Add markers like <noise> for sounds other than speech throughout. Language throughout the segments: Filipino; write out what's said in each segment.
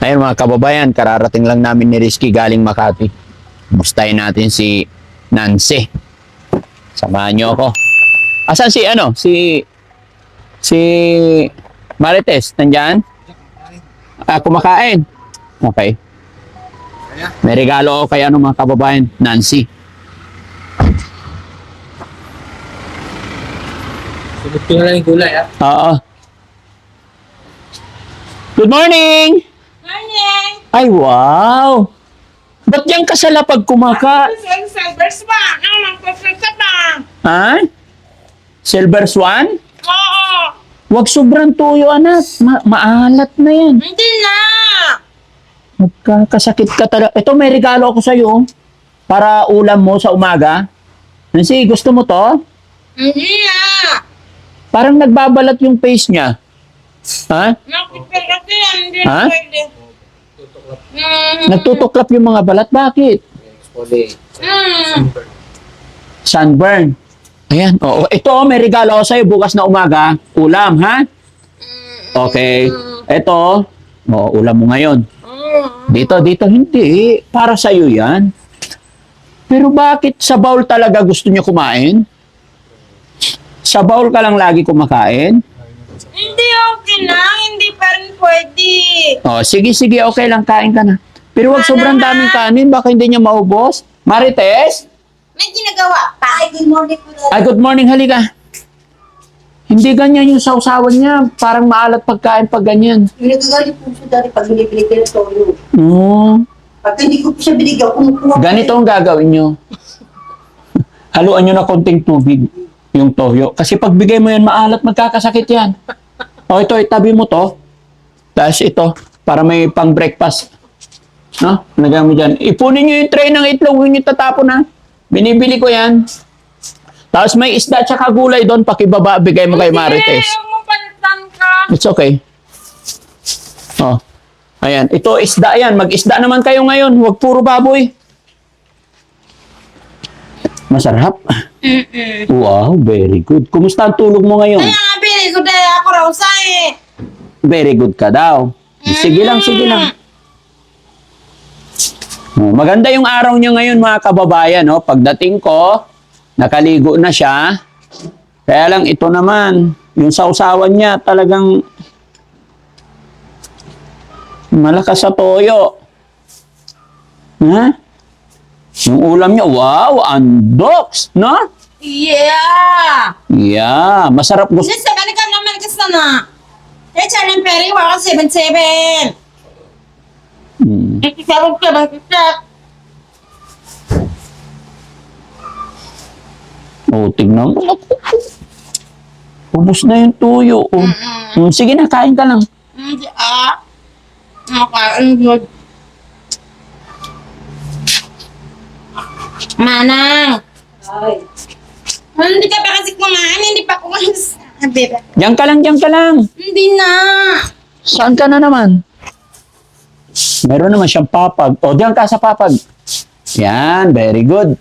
Ayun mga kababayan, kararating lang namin ni Rizky galing Makati. Mustahin natin si Nancy. Samahan niyo ako. Asan si ano? Si si Marites, nandyan? Ah, kumakain. Okay. May regalo ako kay ano mga kababayan, Nancy. Sagot ko na lang yung gulay, ah. Oo. Good morning! Morning! Ay, wow! Ba't yan ka sa lapag kumaka? Isang silver swan! Ano nang pagkakita pa? Ha? Silver Swan? Oo! Huwag sobrang tuyo, anak. Ma- maalat na yan. Hindi na! Magkakasakit ka talaga. Ito, may regalo ako sa'yo. Para ulam mo sa umaga. Nancy, gusto mo to? Hindi na! Parang nagbabalat yung face niya. Ha? Nakipil kasi yan, hindi Ha? na pwede. Mm, Nagtutuklap yung mga balat. Bakit? Exfoliate. mm. Sunburn. Ayan. Oo. Ito, may regalo ako sa'yo bukas na umaga. Ulam, ha? Okay. Ito. Oo, ulam mo ngayon. Mm. Dito, dito, hindi. Para sa'yo yan. Pero bakit sa bowl talaga gusto niyo kumain? Sa bowl ka lang lagi kumakain? Hindi okay na, hindi pa rin pwede. Oh, sige, sige, okay lang, kain ka na. Pero wag sobrang daming kanin, baka hindi niya maubos. Marites? May ginagawa pa. Ay, good morning po. Ay, good morning, halika. Hindi ganyan yung sausawan niya. Parang maalat pagkain pag ganyan. Yung nagagalit po siya dati pag binibili ko ng toyo. Oo. Pag hindi ko po siya binigyan, kumukuha ko. Ganito ang gagawin nyo. <laughs> Haluan nyo na konting tubig yung toyo. Kasi pag bigay mo yan, maalat, magkakasakit yan. O ito, itabi mo to. Tapos ito, para may pang breakfast. No? Lagyan mo dyan. Ipunin nyo yung tray ng itlog, huwag nyo tatapon na. Binibili ko yan. Tapos may isda at saka gulay doon, pakibaba, bigay mo kay Marites. Hindi, mo palitan ka. It's okay. Oh. Ayan. Ito, isda yan. Mag-isda naman kayo ngayon. Huwag puro baboy. Masarap. Mm-mm. Wow, very good. Kumusta ang tulog mo ngayon? Kaya nga, bili ko dahil ako raw sa eh. Very good ka daw. Sige lang, sige lang. Oh, maganda yung araw niya ngayon mga kababayan. No? Pagdating ko, nakaligo na siya. Kaya lang ito naman, yung sausawan niya talagang malakas sa toyo. Ha? Yung ulam niya, wow, andoks, no? Yeah! Yeah, masarap gusto. Just sabi ka naman kasi na. Eh, Charlie Perry, wala ka 7-7. Hmm. Ikisarog ka ba kita? Oh, tignan mo. Ubus na yung tuyo. Oh. Hmm, sige na, kain ka lang. Hindi ah. Makain good. Manang! Ay, Hindi ka pa kasi kumain, hindi pa kumain. Sabi ba? Diyan ka lang, diyan ka lang. Hindi na! Saan ka na naman? Meron naman siyang papag. O, diyan ka sa papag. Yan, very good.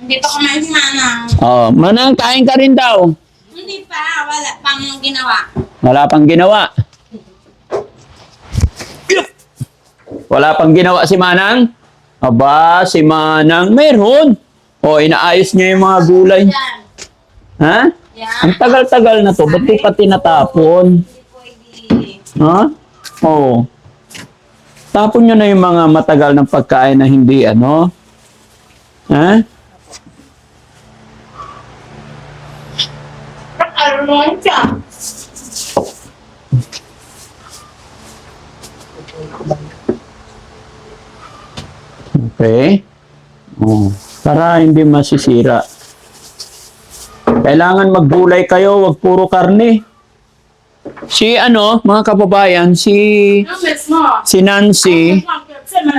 Hindi pa kumain si Manang. Oh, manang, kain ka rin daw. Hindi pa, wala pang ginawa. Wala pang ginawa. Wala pang ginawa si Manang? Aba, si Manang, meron. O, inaayos niya yung mga gulay. Ha? Ang tagal-tagal na to, ba't di pa tinatapon? Ha? Oo. Tapon nyo na yung mga matagal ng pagkain na hindi ano. Ha? Ano Okay. Oh. Para hindi masisira. Kailangan maggulay kayo, wag puro karne. Si ano, mga kababayan, si si Nancy,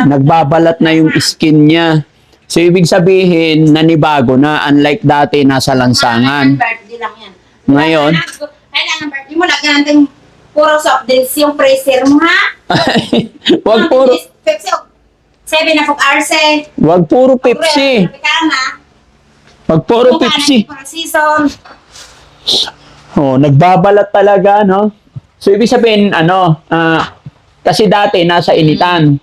nagbabalat na yung skin niya. So, ibig sabihin, nanibago na, unlike dati, nasa lansangan. Ngayon? Kailangan birthday mo, lagyan natin puro soft drinks yung freezer mo, ha? <laughs> wag puro, Pepsi, seven na pag arse. wag puro Pepsi. Wag puro Pepsi. season. Oh, nagbabalat talaga, no? So, ibig sabihin, ano, ah, Kasi dati, nasa initan.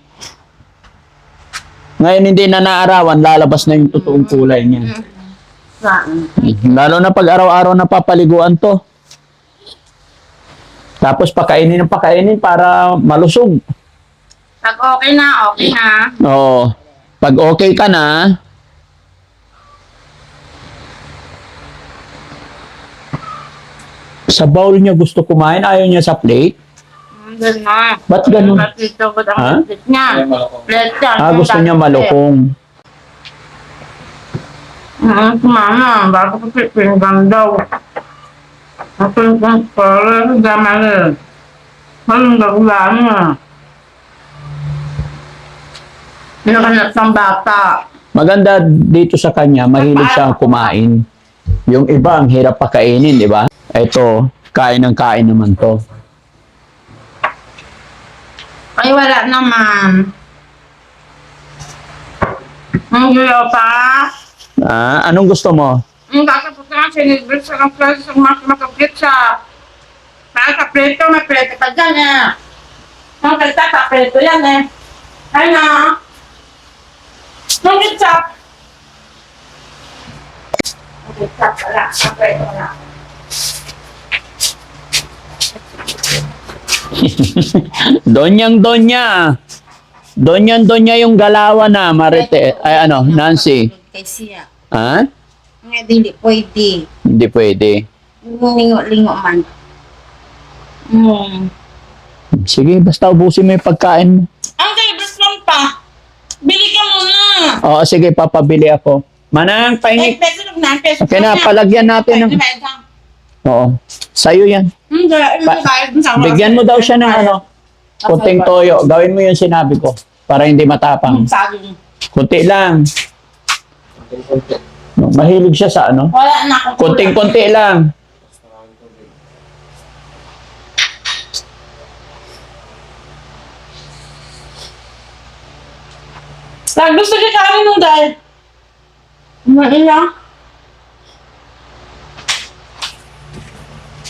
Ngayon, hindi na naarawan, lalabas na yung totoong kulay niya. Saan? Lalo na pag araw-araw na papaliguan to. Tapos pakainin ng pakainin para malusog. Pag okay na, okay na. Oo. Pag okay ka na, sa bowl niya gusto kumain, ayaw niya sa plate. Hindi na. Ba't ganun? Dito ko Ha? ang plate niya. Ah, gusto niya malukong. Mm, mama, bago ko pinggan daw. Ako yung para sa gamal. Anong gagawin niya? Pinakanap ng bata. Maganda dito sa kanya, mahilig siyang kumain. Yung iba, ang hirap pakainin, di ba? Ito, kain ng kain naman to. Ay, wala naman. Ang gulo pa. Ah, anong gusto mo? Ang kakapot na sinigrit sa ng plato sa mga makapit sa para sa preto, may preto pa dyan eh. Ang kalita sa preto yan eh. Ay na. Ketchup. Ang ketchup wala. Ang preto wala. Donyang Donya. Donyang Donya yung galawa na, Marite. Ay ano, Nancy. Kay siya. Ha? Nga dili pwede. Hindi pwede. Lingo-lingo man. Hmm. Sige, basta ubusin mo yung pagkain mo. Ang favorite lang pa. Bili ka muna. Oo, sige, papabili ako. Manang, pahingi. Okay na, palagyan natin ng... Oo. Sa'yo yan. Hindi, Pa- Bigyan mo daw siya ng ano, kunting toyo. Gawin mo yung sinabi ko para hindi matapang. Saging. Kunti lang. Mahilig siya sa ano. Wala na Kunting-kunti lang. Pag gusto niya kanin nung dahil. Mailang.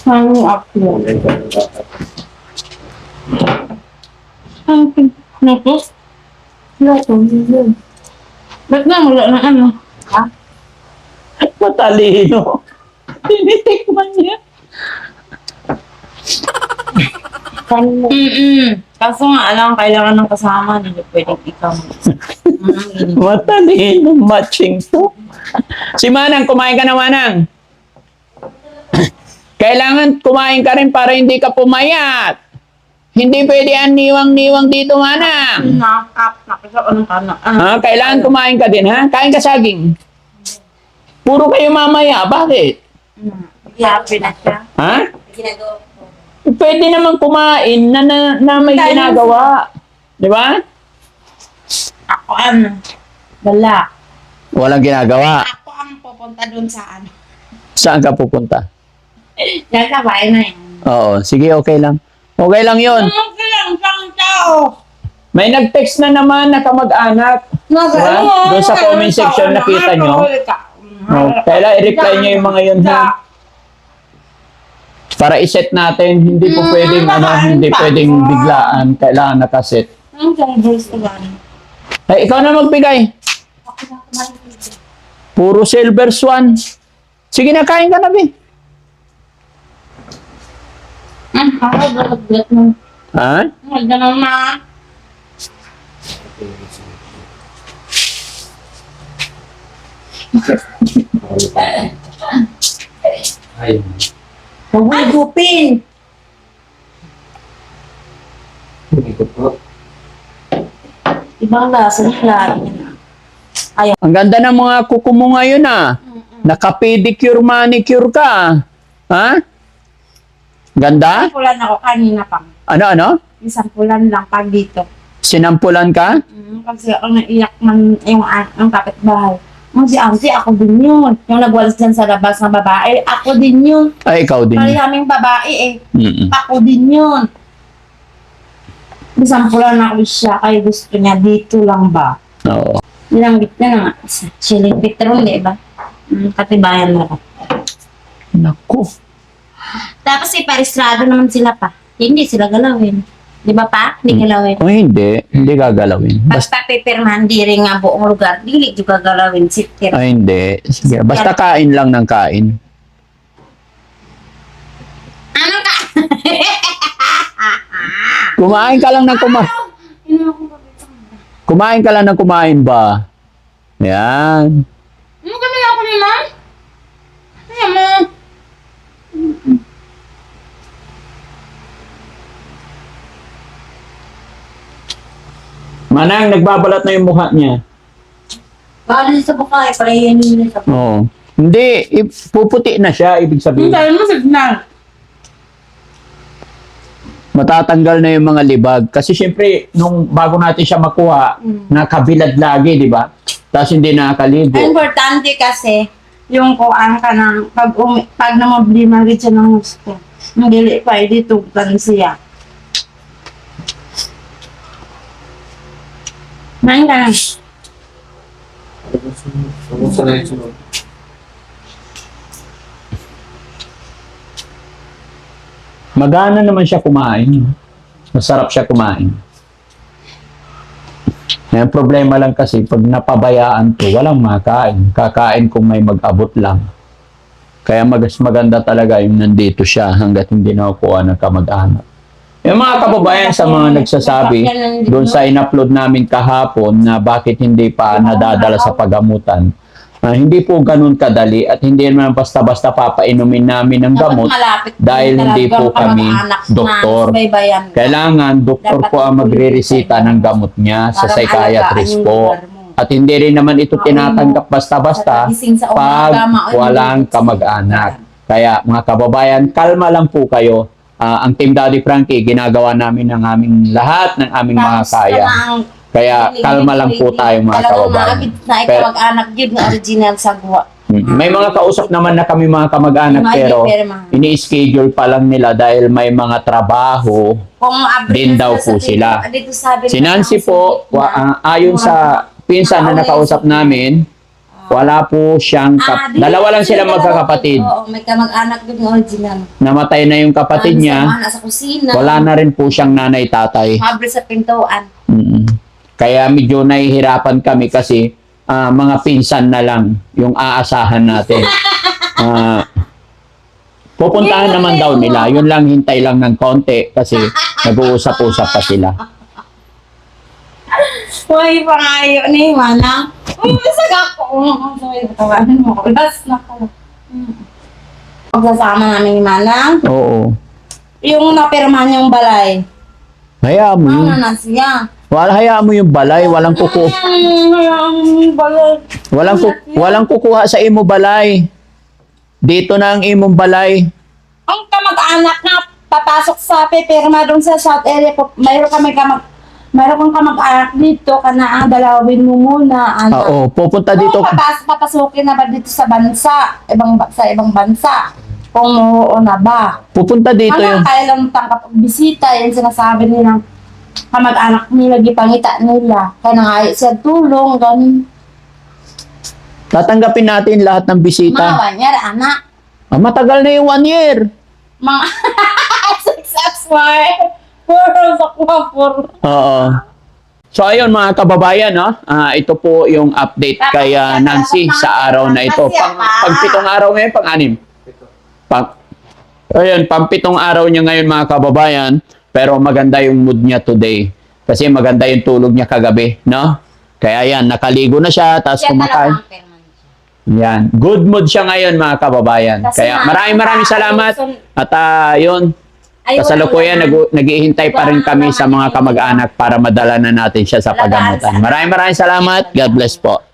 Ano ako? Ang naku. Naku. Ba't na wala na ano? Ha? Matalino. Tinitikman niya. Mm-mm. Kaso nga, alam, kailangan ng kasama. Hindi pwedeng ikaw. <laughs> <laughs> Mm, Matalino. Matching to. Si Manang, kumain ka na Manang. <coughs> Kailangan kumain ka rin para hindi ka pumayat. Hindi pwede ang niwang-niwang dito, Manang. Ng. Ha? Kailangan kumain ka din, ha? Kain ka saging. Puro kayo mamaya. Bakit? Happy na siya. Ha? Ginagawa ko. Pwede naman kumain na, na, na may ginagawa. Di ba? Ako ano? Wala. Walang ginagawa. Ako ang pupunta dun sa ano. Saan ka pupunta? <laughs> Yan sa bahay na yan. Oo, sige, okay lang. Okay lang yon. Ano ka lang, isang tao? May nag-text na naman na kamag-anak. Diba? Doon sa comment section nakita nyo. Oh, kailan i-reply nyo yung mga yun ha? Para iset natin, hindi po Mm, pwedeng ano, hindi pwedeng biglaan, kailangan nakaset. Ang? Ay, ikaw na magbigay. Puro silver swan. Sige na, kain ka na, Bi. Hmm, ako balat mo. Ha? Huwag na naman. Ay, Huwag mo Ibang lasa ng lahat. Ang ganda ng mga kuko mo ngayon ah. Naka-pedicure, manicure ka. Ha? Ganda? Sampulan ako kanina pa. Ano, ano? Isang pulan lang pag dito. Sinampulan ka? Mm, kasi ako naiyak man yung, yung kapitbahay. Ang si auntie, ako din yun. Yung nagwalis dyan sa labas ng babae, ako din yun. Ay, ikaw din. Maraming babae eh. Mm-mm. Ako din yun. Bisampulan ako siya, kaya gusto niya dito lang ba? Oo. Nilanggit na naman. Chilling Petron, di ba? Mm, katibayan na ako. Naku. Tapos iparestrado naman sila pa. Hindi sila galawin. Di ba pa? Hindi galawin. Kung hindi, hindi gagalawin. Basta, Basta pipirmahan, di rin nga buong lugar. Dili juga galawin. Sitir. ay, hindi. Sige, basta kain lang ng kain. Ano ka? Kumain ka lang ng kumain. Kumain ka lang ng kumain ba? Yan. Ano kami ako ni ma'am? Ano mo? Manang, nagbabalat na yung mukha niya. Bali sa bukay. Parehin nila sa Oo. Hindi, i- puputi na siya, ibig sabihin. dami mo signal. Matatanggal na yung mga libag. Kasi syempre, nung bago natin siya makuha, nakabilad lagi, di ba? Tapos hindi nakakaligo. Ang importante kasi, Yung kuan ka ng pag umi, pag namabilima rin siya ng gusto. Hindi pa dito siya. Main ka Magana naman siya kumain. Masarap siya kumain. Yung problema lang kasi, pag napabayaan to, walang makain. Kakain kung may mag-abot lang. Kaya magas maganda talaga yung nandito siya hanggat hindi nakukuha ng kamag-anak. Yung mga kababayan sa mga nagsasabi, doon sa in-upload namin kahapon na bakit hindi pa nadadala sa pagamutan, ah, hindi po ganun kadali at hindi naman basta-basta papainumin namin ng gamot malapit dahil hindi po kami doktor. Kailangan doktor Dapat po ang magre-resita ng gamot niya sa psychiatrist po. At hindi rin naman ito tinatanggap basta-basta pag walang kamag-anak. Kaya mga kababayan, kalma lang po kayo. Ah, ang Team Daddy Frankie, ginagawa namin ng aming lahat ng aming mga Tapos kaya. kalma lang po tayo mga kababayan. na ikaw mag-anak yun na original sa guwa. Mm, May mga kausap naman na kami mga kamag-anak pero ini-schedule pa lang nila dahil may mga trabaho Kung abri Din na daw po dito- sila. Dito sabi Si Nancy po, wa, ah, ayon sa pinsan na nakausap namin, wala po siyang Ah, kap- di- dalawa lang sila magkakapatid. Oo, may kamag-anak din na original. Namatay na yung kapatid niya, Nasa kusina. wala na rin po siyang nanay-tatay. Abri sa pintuan. Mm. Kaya medyo nahihirapan kami kasi ah, mga pinsan na lang yung aasahan natin. <laughs> Ah, pupuntahan naman daw nila. Yun lang, hintay lang ng konti kasi nag-uusap-usap pa sila. Uy, pangayo ni Mana. Uy, masag ako. Sorry, tawanan mo. Last na ko. Pagsasama namin ni Manang, Oo. yung napirmahan niyang balay. Hayaan mo yun. Ano na siya? Wala, hayaan mo yung balay. Walang kuku. Yung balay. Walang, ku- walang kukuha sa imo balay. Dito na ang imong balay. Ang kamag-anak na papasok sa pipirma doon sa South area po. Mayroon kami kamag Mayroon kang kamag-anak dito, kana ang dalawin mo muna. Ano. Oo, pupunta dito. Kung papas, papasukin na ba dito sa bansa, ibang ba- sa ibang bansa? Kung oo na ba? Pupunta dito yung... Hanggang kailan tangkap bisita, yan sinasabi nilang kamag-anak nila, gipangita nila. Kaya nangayo siya tulong, ganun. Tatanggapin natin lahat ng Mga bisita. banyar, anak. Ah, matagal na yung one year. Mga success more. Puro sa kwapor. Oo. So ayun mga kababayan, no? Ah, ito po yung update kay ah, Nancy sa araw na ito. Pang, pang pitong araw ngayon, pang anim. Pang, ayun, pang pitong araw niya ngayon mga kababayan. Pero maganda yung mood niya today. Kasi maganda yung tulog niya kagabi, no? Kaya yan, nakaligo na siya, tapos kumakain. Yan. Good mood siya ngayon mga kababayan. Kasi Kaya maraming maraming salamat. At ah, yun, kasalukuyan nag naghihintay pa rin kami sa mga kamag-anak para madala na natin siya sa pagamutan. Maraming maraming salamat. God bless po.